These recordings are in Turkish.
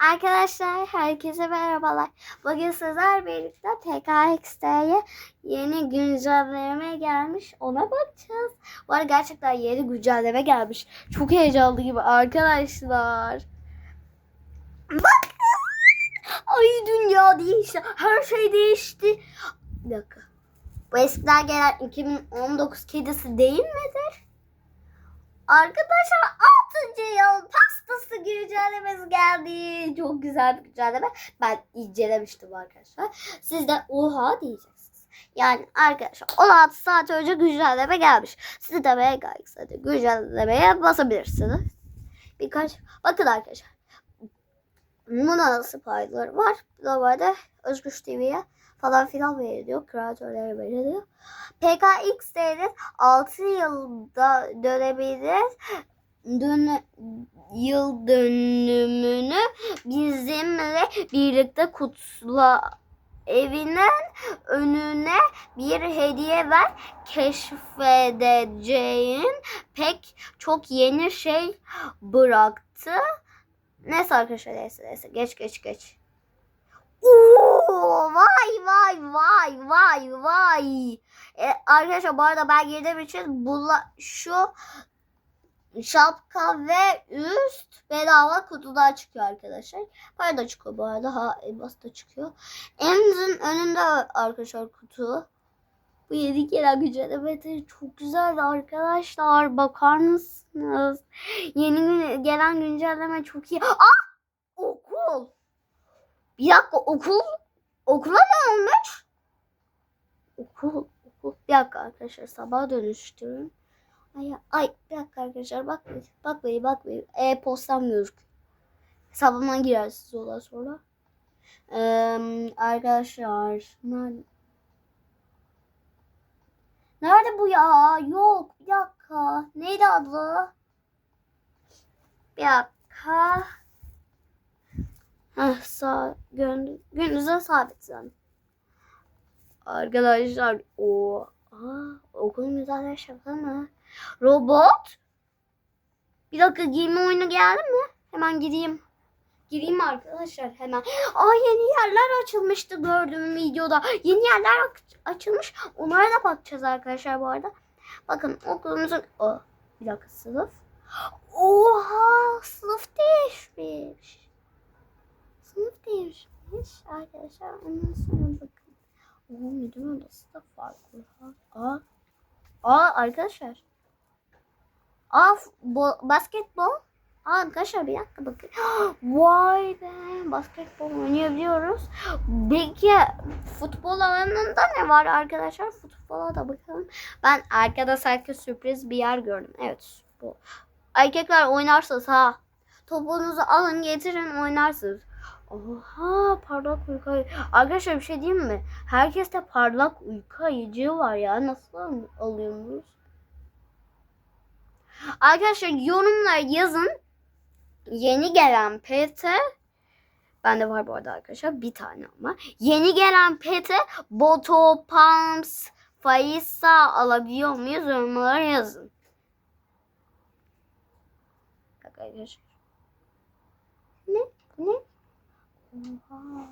Arkadaşlar herkese merhabalar. Bugün sizler birlikte PKX'ye yeni güncelleme gelmiş. Ona bakacağız. Arada gerçekten yeni güncelleme gelmiş. Çok heyecanlı gibi arkadaşlar. Bakın. Ay dünya değişti. Her şey değişti. Bir dakika. Bu eskiden gelen 2019 kedisi değil midir? Arkadaşlar 6. yıl pastası güncellemesi geldi. Çok güzel bir güncelleme. Ben incelemiştim arkadaşlar. Siz de oha diyeceksiniz. Yani arkadaşlar 16 saat önce güncelleme gelmiş. Siz de Mega X'de güncellemeye basabilirsiniz. Birkaç bakın arkadaşlar. Buna nasıl payları var? Normalde Özgür TV'ye falan filan veriliyor. Kreatörlere veriliyor. PKX'de 6 yılda dönebilir. Dön yıl dönümünü bizimle birlikte kutla evinin önüne bir hediye ver keşfedeceğin pek çok yeni şey bıraktı. Neyse arkadaşlar neyse neyse geç geç geç. Oo, vay vay vay vay vay. E, arkadaşlar bu arada ben girdiğim için bula, şu şapka ve üst bedava kutudan çıkıyor arkadaşlar. Para da çıkıyor bu arada. Ha elmas da çıkıyor. Emzin önünde arkadaşlar kutu. Bu yeni gelen güncelleme çok güzel arkadaşlar. Bakar mısınız? Yeni gün- gelen güncelleme çok iyi. Ah! Okul. Bir dakika okul okula ne olmuş? Okul okul. Bir dakika arkadaşlar sabah dönüştürün. Ay, ay bir dakika arkadaşlar bakmayın bakmayın bakmayın. E-postam gözüküyor. Hesabıma girersiniz ondan sonra. Ee, arkadaşlar nerede? Nerede bu ya? Yok bir dakika. Neydi adı? Bir dakika. Heh, sağ gün, gününüze sabitlen. Arkadaşlar o aa, okulun güzel şaka mı? Robot? Bir dakika giyme oyunu geldi mi? Hemen gireyim. Gireyim arkadaşlar hemen. Aa yeni yerler açılmıştı gördüğüm videoda. Yeni yerler aç- açılmış. Onlara da bakacağız arkadaşlar bu arada. Bakın okulumuzun... Aa, bir dakika sınıf. Oha sınıf değişmiş. Sınıf değişmiş arkadaşlar. Ondan sonra bakın. Oo müdür odası da farklı. Aa. Aa arkadaşlar. Aa f- bo- basketbol. Aa arkadaşlar bir dakika bakın. Vay be basketbol oynayabiliyoruz. Peki futbol alanında ne var arkadaşlar? Futbola da bakalım. Ben arkada sanki sürpriz bir yer gördüm. Evet bu. Erkekler oynarsınız ha. Topunuzu alın getirin oynarsınız. Oha parlak uyku ayı- Arkadaşlar bir şey diyeyim mi? Herkeste parlak uyku ayıcığı var ya. Nasıl al- alıyorsunuz? Arkadaşlar yorumlara yazın. Yeni gelen PT Bende var bu arada arkadaşlar bir tane ama. Yeni gelen PT Boto Pumps Faisa alabiliyor muyuz? Yorumlara yazın. Arkadaşlar. Ne? Ne? Oha.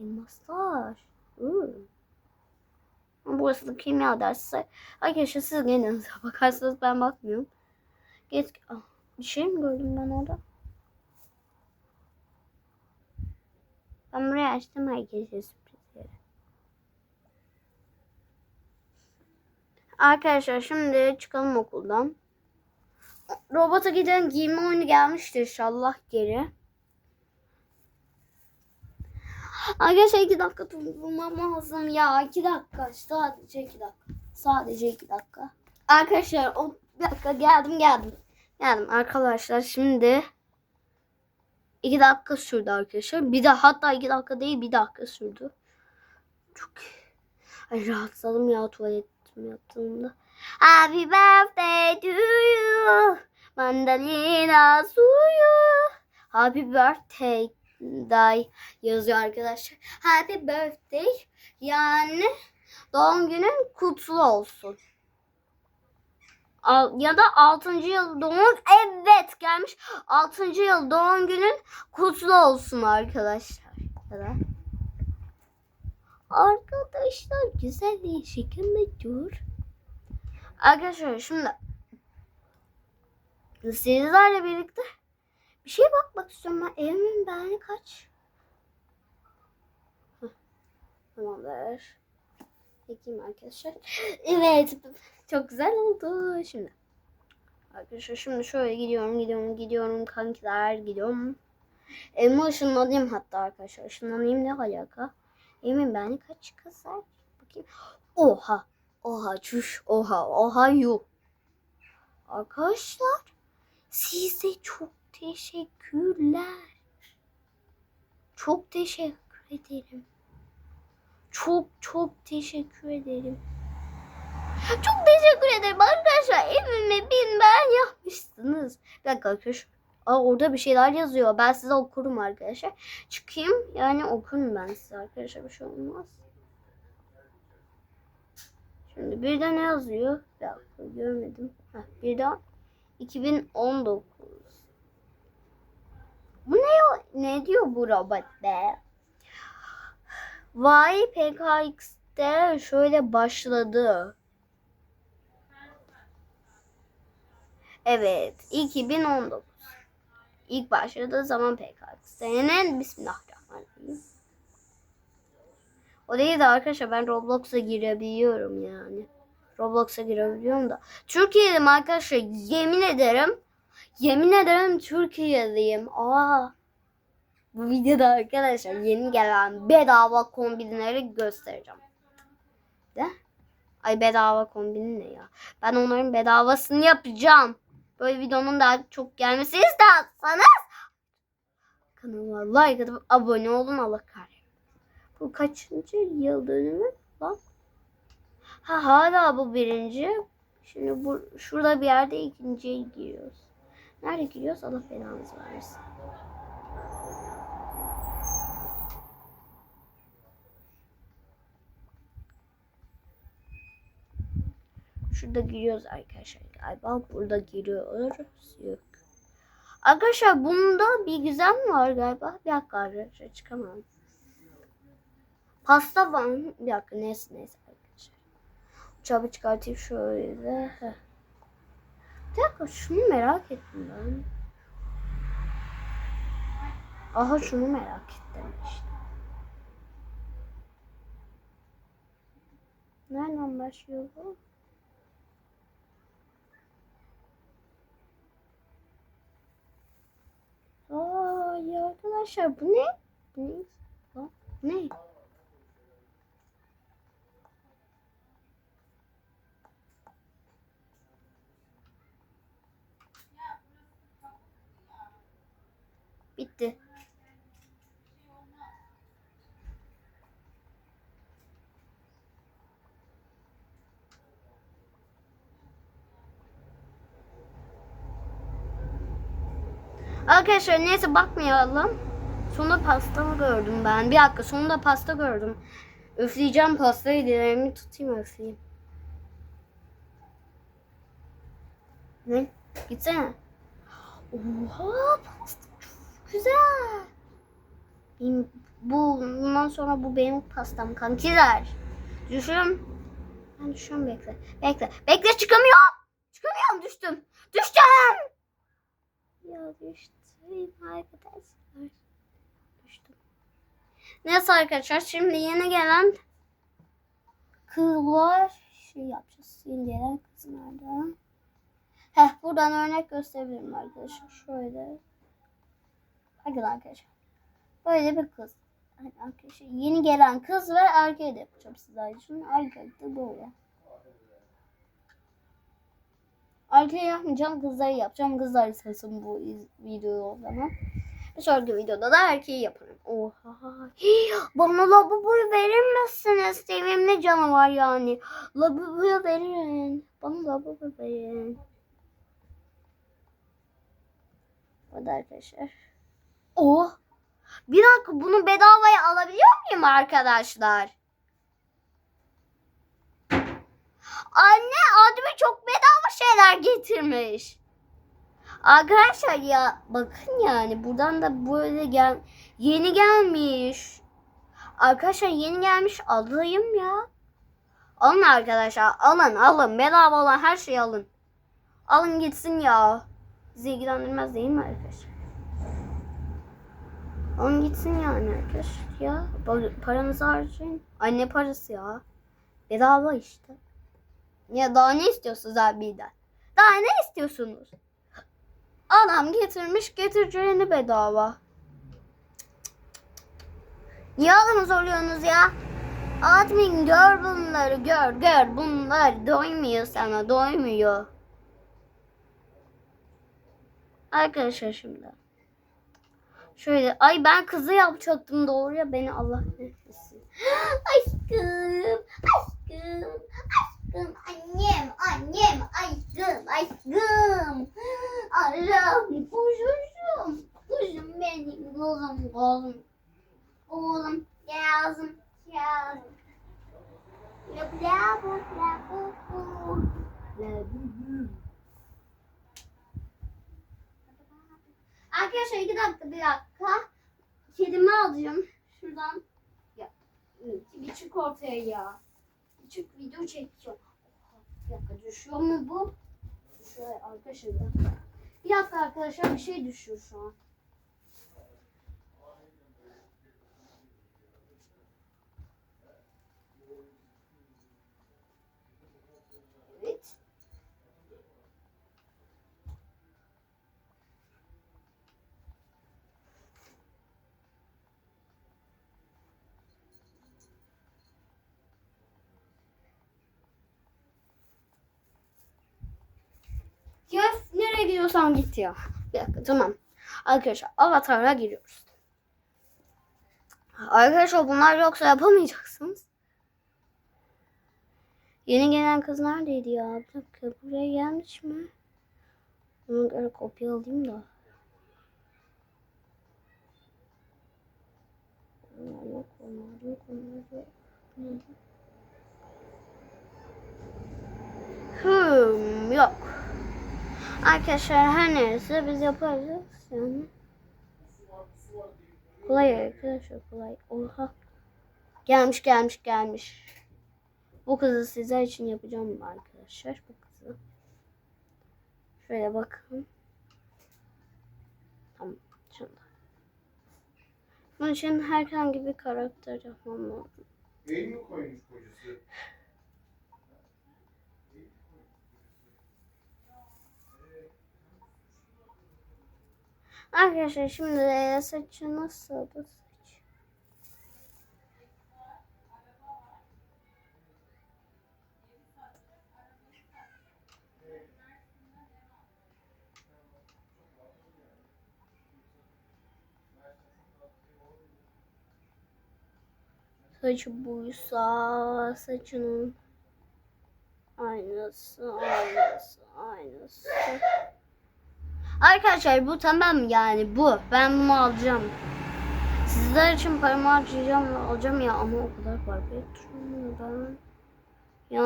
Elmaslar. Iı. Burası da kimya dersi. Arkadaşlar siz kendinize bakarsınız ben bakmıyorum. Geç. Ah, bir şey mi gördüm ben orada? Ben buraya açtım herkese sürprizleri. Arkadaşlar şimdi çıkalım okuldan. Robota giden giyme oyunu gelmiştir inşallah geri. Arkadaşlar iki dakika durmam lazım ya. iki dakika. Sadece iki dakika. Sadece iki dakika. Arkadaşlar o dakika geldim geldim. Geldim arkadaşlar şimdi iki dakika sürdü arkadaşlar. Bir de hatta iki dakika değil bir dakika sürdü. Çok Ay, rahatladım ya tuvaletim yaptığımda. Happy birthday to you. Mandalina suyu. Happy birthday day yazıyor arkadaşlar. Happy birthday yani doğum günün kutlu olsun. Ya da 6. yıl doğum evet gelmiş 6. yıl doğum günün kutlu olsun arkadaşlar. Da Arkadaşlar güzel değişik dur. Arkadaşlar şimdi sizlerle birlikte bir şey bakmak istiyorum ben. Evimin beğeni kaç? Heh, Tamamdır. Bakayım arkadaşlar. Evet. Çok güzel oldu. Şimdi. Arkadaşlar şimdi şöyle gidiyorum gidiyorum gidiyorum kankiler gidiyorum. Evime ışınlanayım hatta arkadaşlar. Işınlanayım ne alaka? Emin ben kaç kızar? Bakayım. Oha. Oha çüş. Oha. Oha yok. Arkadaşlar size çok teşekkürler. Çok teşekkür ederim. Çok çok teşekkür ederim. Çok teşekkür ederim arkadaşlar. Evime bin ben yapmışsınız. Bir dakika arkadaşlar. Aa, orada bir şeyler yazıyor. Ben size okurum arkadaşlar. Çıkayım yani okurum ben size arkadaşlar. Bir şey olmaz. Şimdi bir de ne yazıyor? Bir dakika görmedim. Heh, bir de 2019. Bu ne, ne diyor bu robot be? Vay PKX'de şöyle başladı. Evet 2019. İlk başladığı zaman PKX'de'nin Bismillahirrahmanirrahim. O değil de arkadaşlar ben Roblox'a girebiliyorum yani. Roblox'a girebiliyorum da. Türkiye'deyim arkadaşlar yemin ederim. Yemin ederim Türkiye'deyim. Aa. Bu videoda arkadaşlar yeni gelen bedava kombinleri göstereceğim. De? Ay bedava kombini ne ya? Ben onların bedavasını yapacağım. Böyle videonun daha çok gelmesini isterseniz kanalıma like atıp abone olun Allah kahretsin. Bu kaçıncı yıl dönümü lan? Ha hala bu birinci. Şimdi bu şurada bir yerde ikinciye giriyoruz. Nerede giriyoruz? Allah belanızı versin. Şurada giriyoruz arkadaşlar galiba. Burada giriyoruz. Yok. Arkadaşlar bunda bir güzel mi var galiba? Bir dakika arkadaşlar çıkamam. Pasta var mı? Bir dakika neyse neyse arkadaşlar. Uçağı çıkartayım şöyle. Heh. Bir dakika şunu merak ettim ben. Aha şunu merak ettim işte. Nereden başlıyor bu? Aa ya arkadaşlar bu ne? Bu ne? Lan, Ne? Bitti. Arkadaşlar neyse bakmayalım. Sonunda pasta mı gördüm ben? Bir dakika sonunda pasta gördüm. Üfleyeceğim pastayı dilerimi tutayım üfleyeyim. Ne? Gitsene. Oha pasta güzel. Bu bundan sonra bu benim pastam kankiler. Düşün. Ben düşüyorum bekle. Bekle. Bekle çıkamıyorum. Çıkamıyorum düştüm. Düştüm. Ya düştüm arkadaşlar. Düştüm. Neyse arkadaşlar şimdi yeni gelen kızlar şey yapacağız. Yeni gelen kız nerede? Heh buradan örnek gösterebilirim arkadaşlar. Şöyle. Bakın arkadaşlar. Böyle bir kız. Hani arkadaşlar yeni gelen kız ve erkeği de yapacağım sizler için. Erkek de böyle. Erkeği yapmayacağım kızları yapacağım. Kızlar izlesin bu iz- videoyu o zaman. Bir sonraki videoda da erkeği yaparım. Oha. Hii, Bana lavaboyu verir misiniz? Sevimli canavar yani. Lavaboyu verin. Bana lavabo verin. Bu da arkadaşlar. Oh. Bir dakika bunu bedavaya alabiliyor muyum arkadaşlar? Anne adımı çok bedava şeyler getirmiş. Arkadaşlar ya bakın yani buradan da böyle gel yeni gelmiş. Arkadaşlar yeni gelmiş alayım ya. Alın arkadaşlar alın alın bedava olan her şeyi alın. Alın gitsin ya. Bizi ilgilendirmez değil mi arkadaşlar? Alın gitsin yani arkadaşlar ya. Pa- Paranızı harcayın. Anne parası ya. Bedava işte. Ya daha ne istiyorsunuz abiden? Daha ne istiyorsunuz? Adam getirmiş getireceğini bedava. Niye adamı soruyorsunuz ya? Admin gör bunları gör gör bunlar doymuyor sana doymuyor. Arkadaşlar şimdi. Şöyle ay ben kızı yapacaktım doğru ya beni Allah kahretsin. Aşkım aşkım aşkım annem annem aşkım aşkım. Aram kuşuşum kuşum benim oğlum oğlum. Oğlum yazım yazım. La bla bla bla bu bu. La bu bu. Arkadaşlar iki dakika bir dakika. Kedimi alacağım. Şuradan. Ya, bir çık ortaya ya. Bir çık video. Oha, Bir dakika düşüyor mu bu? Düşüyor arkadaşlar. Bir dakika arkadaşlar bir şey düşüyor şu an. Evet. Ya gidiyorsan git ya. Bir dakika tamam. Arkadaşlar avatar'a giriyoruz. Arkadaşlar bunlar yoksa yapamayacaksınız. Yeni gelen kız neredeydi ya? Dakika buraya gelmiş mi? Ona göre kopya alayım da. Hmm, yok. Arkadaşlar her neyse biz yaparız yani. Kolay arkadaşlar kolay. Oha. Gelmiş gelmiş gelmiş. Bu kızı sizler için yapacağım arkadaşlar. Bu kızı. Şöyle bakın. Tamam. Şimdi. Bunun için herhangi bir karakter yapmam lazım. El mi koymuş kocası? Arkadaşlar şimdi saçı nasıl bu saç? Saçı buysa saçının aynısı aynısı aynısı. Arkadaşlar bu tamam yani bu. Ben bunu alacağım. Sizler için paramı harcayacağım alacağım ya ama o kadar para yatırmıyorum ben. Ya.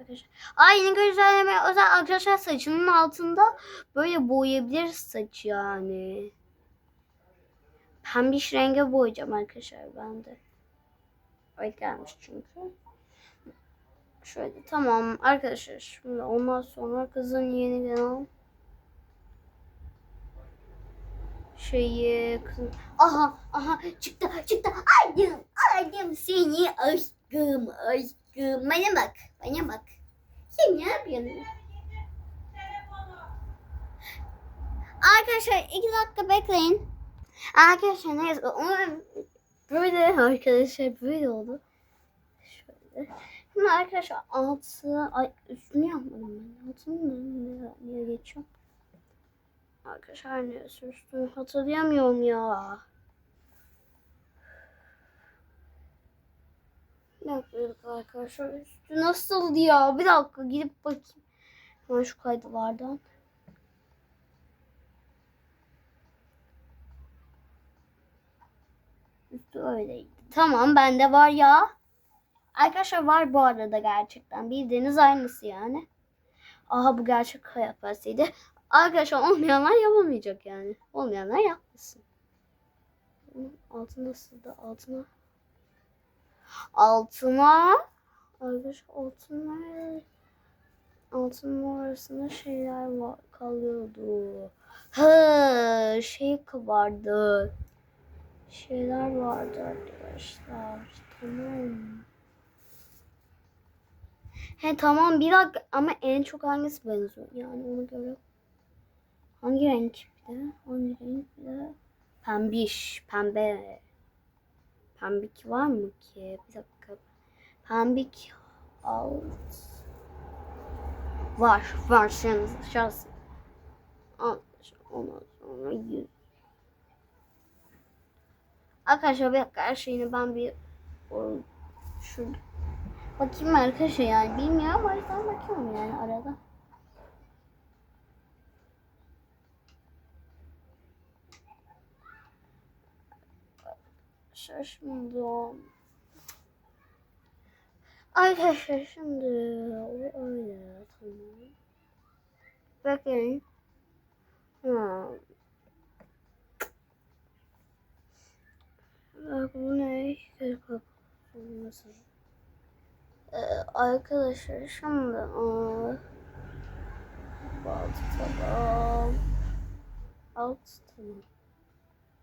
Arkadaşlar. Ay yeni güncelleme özel arkadaşlar saçının altında böyle boyayabilir saç yani. Pembiş renge boyayacağım arkadaşlar ben de. Öyle gelmiş çünkü. Şöyle tamam arkadaşlar şimdi ondan sonra kızın yeni gelen şeyi kızın aha aha çıktı çıktı aldım aldım seni aşkım aşkım bana bak bana bak sen ne yapıyorsun Arkadaşlar iki dakika bekleyin. Arkadaşlar neyse onun böyle arkadaşlar böyle oldu. Şöyle. Şimdi arkadaşlar altı ay üstünü yapmadım ben. Altını niye, geçiyorum? Arkadaşlar neyse üstünü hatırlayamıyorum ya. Bir dakika arkadaşlar üstü nasıldı ya? Bir dakika gidip bakayım. Hemen şu kaydılardan. Üstü öyleydi. Tamam bende var ya. Arkadaşlar var bu arada gerçekten. Bildiğiniz aynısı yani. Aha bu gerçek kıyafetiydi. Arkadaşlar olmayanlar yapamayacak yani. Olmayanlar yapmasın. Altına nasıldı? Altına. Altına. Arkadaşlar altına. Altının arasında şeyler var, kalıyordu. Hı, şey vardı. Şeyler vardı arkadaşlar. Tamam. He tamam bir dakika ama en çok hangisi benziyor? Yani ona göre. Hangi renk bir de? Hangi renk bir de? Pembiş, pembe. Pembik var mı ki? Bir dakika. Pembik alt. Var, var şans, şans. Ondan sonra yüz. Arkadaşlar bir dakika her şeyini ben bir o, şu bakayım arkadaşlar yani bilmiyorum o yüzden bakıyorum yani arada. O Arkadaşlar şimdi öyle tamam. Bakın. Ha. Bak bu ne? Göz kapatılması. Ee, arkadaşlar şimdi aa, alt taban alt taban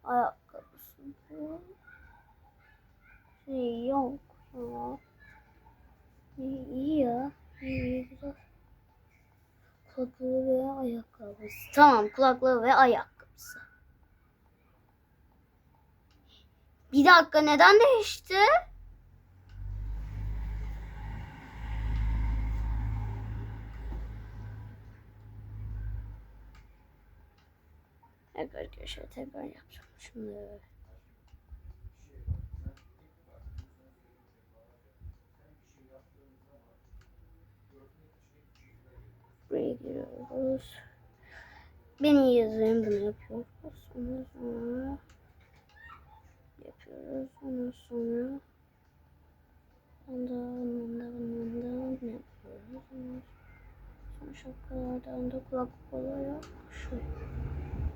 ayakkabısı bu şey yok ya. İyi, iyi ya. İyi, güzel. Kulaklığı ve ayakkabısı. Tamam kulaklığı ve ayakkabısı. Bir dakika neden değişti? Arkadaşlar tekrar yapacağım şimdi. Buraya giriyoruz. Beni yazayım bunu yapıyoruz. Ondan sonra yapıyoruz. Ondan sonra ondan ondan ondan ne yapıyoruz? Ondan sonra şapkalardan da kulaklık olarak şu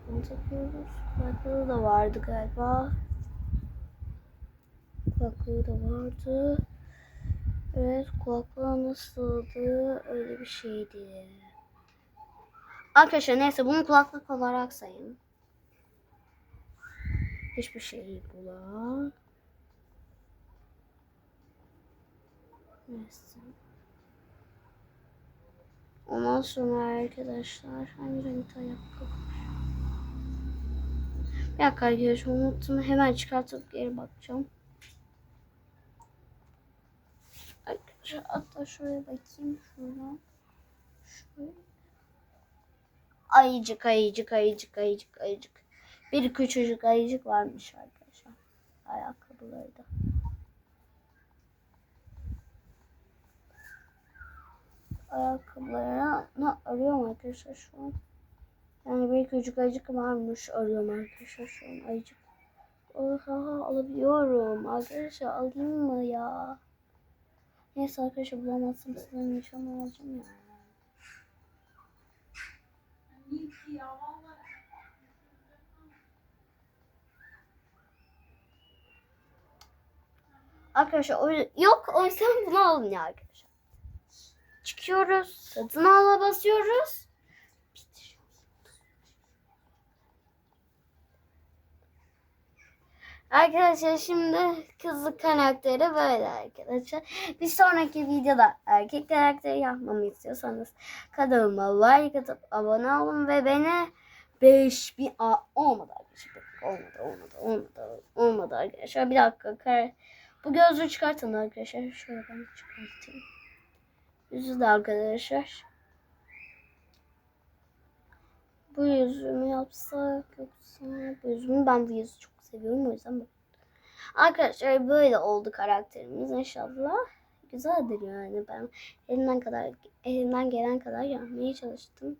bunu takıyoruz. Kulaklığı da vardı galiba. Kulaklığı da vardı. Evet kulaklığı nasıldı? Öyle bir şeydi. Arkadaşlar neyse bunu kulaklık olarak sayın. Hiçbir şey bulan. Neyse. Ondan sonra arkadaşlar hangi renkte ayakkabı? Bir dakika arkadaşlar unuttum. Hemen çıkartıp geri bakacağım. Arkadaşlar hatta şuraya bakayım. Şuradan. Şöyle. Ayıcık ayıcık ayıcık ayıcık ayıcık. Bir küçücük ayıcık varmış arkadaşlar. Ayakkabıları da. Ayakkabılarını arıyorum arkadaşlar şu an. Yani bir küçük ayıcık varmış arıyorum arkadaşlar şu an ayıcık. Oha alabiliyorum. Arkadaşlar alayım mı ya? Neyse arkadaşlar bulamazsam sizden nişan alacağım ya. Arkadaşlar o yok o yüzden bunu alın ya arkadaşlar. Çıkıyoruz. Satın ala basıyoruz. Arkadaşlar şimdi kızlı karakteri böyle arkadaşlar. Bir sonraki videoda erkek karakteri yapmamı istiyorsanız kanalıma like atıp abone olun ve beni 5000 Aa, olmadı arkadaşlar. Olmadı, olmadı, olmadı, olmadı arkadaşlar. Bir dakika. Kar... Bu gözlüğü çıkartın arkadaşlar. Şöyle ben çıkartayım. Yüzü de arkadaşlar. Bu yüzümü yapsak yoksa bu yüzümü ben bu yüzü çok seviyorum o yüzden bak. Arkadaşlar böyle oldu karakterimiz inşallah. Güzeldir yani ben elimden kadar elimden gelen kadar yapmaya çalıştım.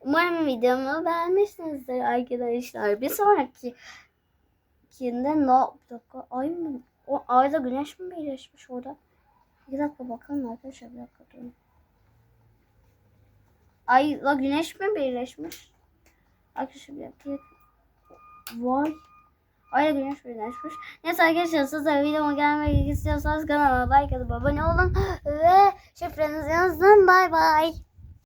Umarım videomu beğenmişsinizdir arkadaşlar. Bir sonraki kinde bir dakika ay mı? O ayda güneş mi birleşmiş orada? Bir dakika bakalım arkadaşlar bir dakika durun. Ayla güneş mi birleşmiş? Arkadaşlar bir dakika. Vay. Ayla güneş birleşmiş. Neyse arkadaşlar siz de videoma gelmek istiyorsanız kanala like atıp abone olun. Ve şifrenizi yazın. Bay bay.